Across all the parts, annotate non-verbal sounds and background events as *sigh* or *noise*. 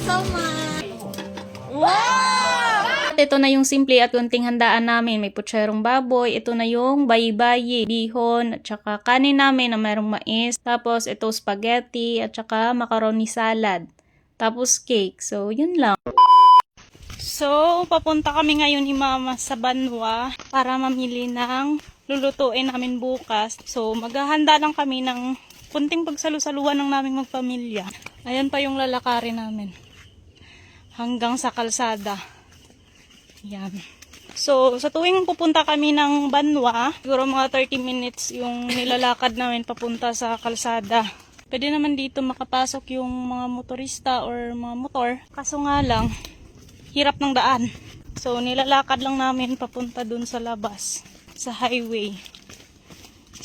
you so much. At ito na yung simple at kunting handaan namin. May putserong baboy, ito na yung bayi-bayi, bihon, at saka kanin namin na mayroong mais. Tapos ito spaghetti, at saka macaroni salad. Tapos cake. So, yun lang. So, papunta kami ngayon ni Mama sa Banwa para mamili ng lulutuin namin bukas. So, maghahanda lang kami ng kunting pagsalusaluhan ng naming magpamilya. Ayan pa yung lalakarin namin. Hanggang sa kalsada. Yan. So, sa tuwing pupunta kami ng Banwa, siguro mga 30 minutes yung nilalakad namin papunta sa kalsada. Pwede naman dito makapasok yung mga motorista or mga motor. Kaso nga lang, hirap ng daan. So, nilalakad lang namin papunta dun sa labas, sa highway.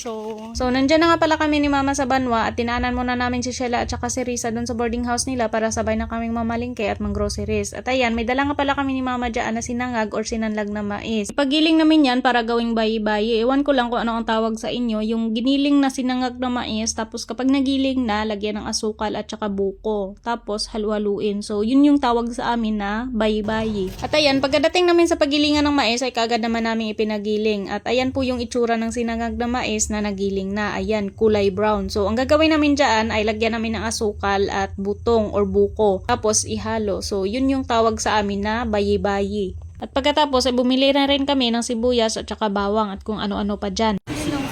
So, so nandyan na nga pala kami ni Mama sa Banwa at tinaanan muna namin si Sheila at saka si Risa dun sa boarding house nila para sabay na kaming mamalingke at mang-groceries. At ayan, may dala nga pala kami ni Mama dyan na sinangag or sinanlag na mais. Pagiling namin yan para gawing bayi-bayi. Ewan ko lang kung ano ang tawag sa inyo. Yung giniling na sinangag na mais, tapos kapag nagiling na, lagyan ng asukal at saka buko. Tapos halu-haluin. So, yun yung tawag sa amin na bayi-bayi. At ayan, pagkadating namin sa pagilingan ng mais, ay kagad naman namin ipinagiling. At ayan po yung itsura ng sinangag na mais na nagiling na. Ayan, kulay brown. So, ang gagawin namin dyan ay lagyan namin ng asukal at butong or buko. Tapos ihalo. So, yun yung tawag sa amin na bayi-bayi. At pagkatapos ay bumili na rin kami ng sibuyas at saka bawang at kung ano-ano pa dyan.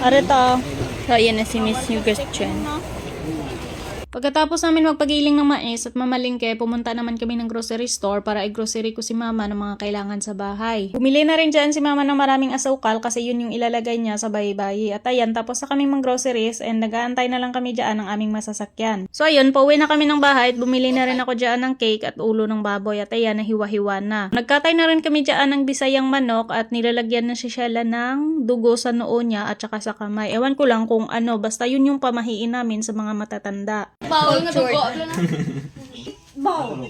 Arito. So, ayan na si Miss New Christian. Pagkatapos namin magpagiling ng mais at mamalingke, pumunta naman kami ng grocery store para i-grocery ko si mama ng mga kailangan sa bahay. Bumili na rin dyan si mama ng maraming asukal kasi yun yung ilalagay niya sa bayi-bayi. At ayan, tapos na kami mang groceries and nag-aantay na lang kami dyan ng aming masasakyan. So ayun, pauwi na kami ng bahay at bumili na rin ako dyan ng cake at ulo ng baboy at ayan, nahiwa-hiwa na. Nagkatay na rin kami dyan ng bisayang manok at nilalagyan na si Shella ng dugo sa noo niya at saka sa kamay. Ewan ko lang kung ano, basta yun yung pamahiin namin sa mga matatanda. *laughs* 包了个 ini? Dugo.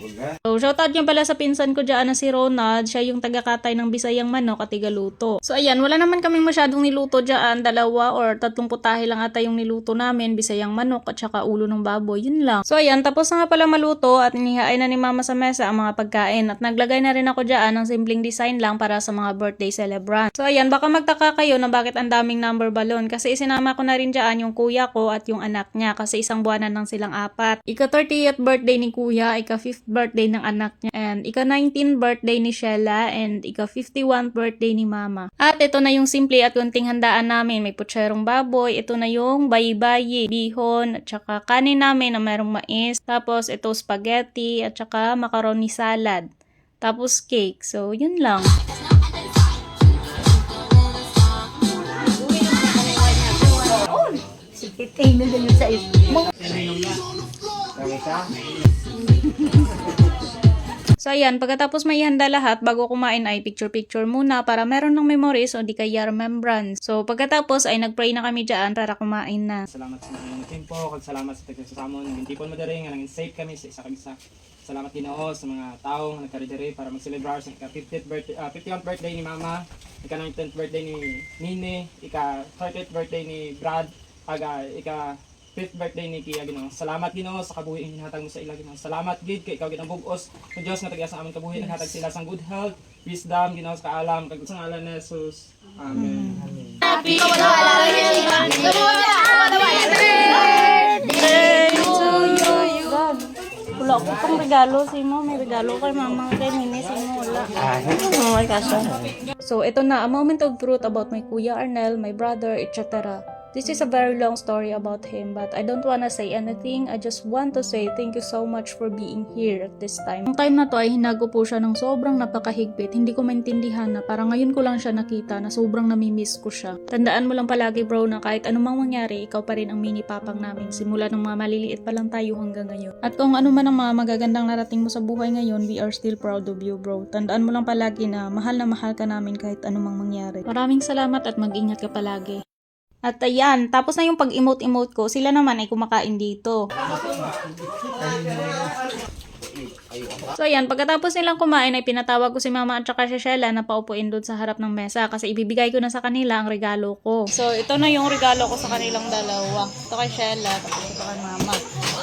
So, shoutout nga pala sa pinsan ko dyan na si Ronald. Siya yung taga-katay ng Bisayang Manok at tigaluto. So, ayan, wala naman kaming masyadong niluto dyan. Dalawa or tatlong putahe lang ata yung niluto namin. Bisayang Manok at saka ulo ng baboy. Yun lang. So, ayan, tapos na nga pala maluto at inihain na ni mama sa mesa ang mga pagkain. At naglagay na rin ako dyan ng simpleng design lang para sa mga birthday celebrant. So, ayan, baka magtaka kayo na bakit ang daming number balloon. Kasi isinama ko na rin dyan yung kuya ko at yung anak niya. Kasi isang buwanan lang silang apat. Ika 30th birthday ni kuya, ika 5th birthday ng anak niya, and ika 19 birthday ni Shella, and ika 51 birthday ni mama. At ito na yung simple at kunting handaan namin. May putserong baboy, ito na yung bayi-bayi, bihon, at saka kanin namin na mayroong mais, tapos ito spaghetti, at saka macaroni salad. Tapos cake. So, yun lang. Na lang sa is. So ayan, pagkatapos may ihanda lahat, bago kumain ay picture-picture muna para meron ng memories o di kaya remembrance. So pagkatapos ay nagpray na kami dyan para kumain na. Salamat sa mga tempo, salamat sa tagsa sa amon. Hindi po madari nga nangin safe kami sa isa kag isa. Salamat Ginoo sa mga tao nga nagkari para mag-celebrate sa ika 50th birthday, ah, 51st birthday ni Mama, ika 19th birthday ni Nini, ika 30th birthday ni Brad, aga ika 5th birthday ni Kia Ginoo. Salamat Ginoo sa kabuhi ang hinatag mo sa ila Ginoo. Salamat gid kay ikaw gid ang bugos ng Dios nga tagiya sa aming kabuhi ang hatag sila sang good health, wisdom Ginoo sa kaalam kag sa ngalan ni Jesus. Amen. Wala ko pang regalo si mo. May regalo kay mama kay nini si mo. Wala. Oh my gosh. So, ito na, a moment of truth about my kuya Arnel, my brother, etc. This is a very long story about him, but I don't wanna say anything. I just want to say thank you so much for being here at this time. Ang time na to ay hinago po siya ng sobrang napakahigpit. Hindi ko maintindihan na parang ngayon ko lang siya nakita na sobrang namimiss ko siya. Tandaan mo lang palagi bro na kahit anumang mangyari, ikaw pa rin ang mini papang namin. Simula ng mga maliliit pa lang tayo hanggang ngayon. At kung ano man ang mga magagandang narating mo sa buhay ngayon, we are still proud of you bro. Tandaan mo lang palagi na mahal na mahal ka namin kahit anumang mangyari. Maraming salamat at mag-ingat ka palagi. At ayan, tapos na yung pag-emote-emote ko, sila naman ay kumakain dito. So ayan, pagkatapos nilang kumain ay pinatawag ko si mama at saka si Shella na paupuin doon sa harap ng mesa kasi ibibigay ko na sa kanila ang regalo ko. So ito na yung regalo ko sa kanilang dalawa. Ito kay Shella, tapos ito kay mama.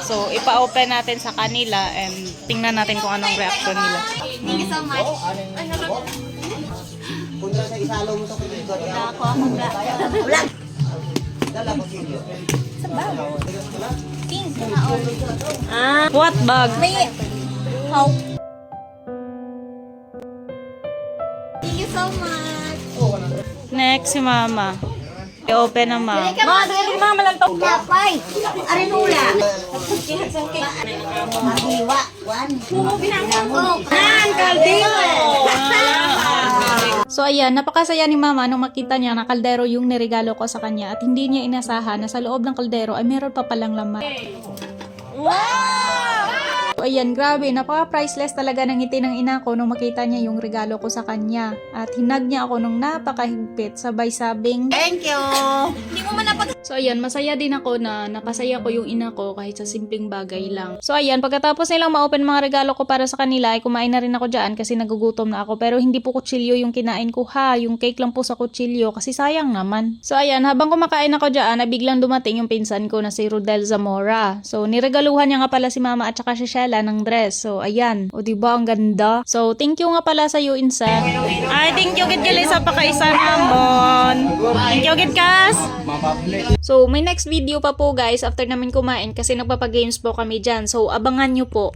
So ipa-open natin sa kanila and tingnan natin kung anong reaction nila. Thank you so much. Kundra sa isalo mo sa kuligot. Ako, ako. Wala. Ko silyo. Pink. Haon. Ah, what bag? May... How? Thank you so much. Next, si mama. I-open na ma. Ma, dali mama lang to. Kapay. Arinula. Magiwa. One. Pinangko. Nan, kaldero. So ayan, napakasaya ni mama nung makita niya na kaldero yung niregalo ko sa kanya at hindi niya inasahan na sa loob ng kaldero ay meron pa palang laman. So ayan, grabe, napaka-priceless talaga ng ngiti ng ina ko nung makita niya yung regalo ko sa kanya. At hinag niya ako nung napakahigpit, sabay sabing, Thank you. Hindi mo. So ayan, masaya din ako na napasaya ko yung ina ko kahit sa simpleng bagay lang. So ayan, pagkatapos nilang ma-open mga regalo ko para sa kanila, ay kumain na rin ako dyan kasi nagugutom na ako. Pero hindi po kutsilyo yung kinain ko ha, yung cake lang po sa kutsilyo kasi sayang naman. So ayan, habang kumakain ako dyan, ay biglang dumating yung pinsan ko na si Rodel Zamora. So niregaluhan niya nga pala si mama at saka si Shella ng dress. So ayan, o diba ang ganda? So thank you nga pala sa iyo insan. Ay, thank you gid gali sa pakaisa namon. Thank you gid kas. So, may next video pa po guys after namin kumain kasi nagpapagames po kami dyan. So, abangan nyo po.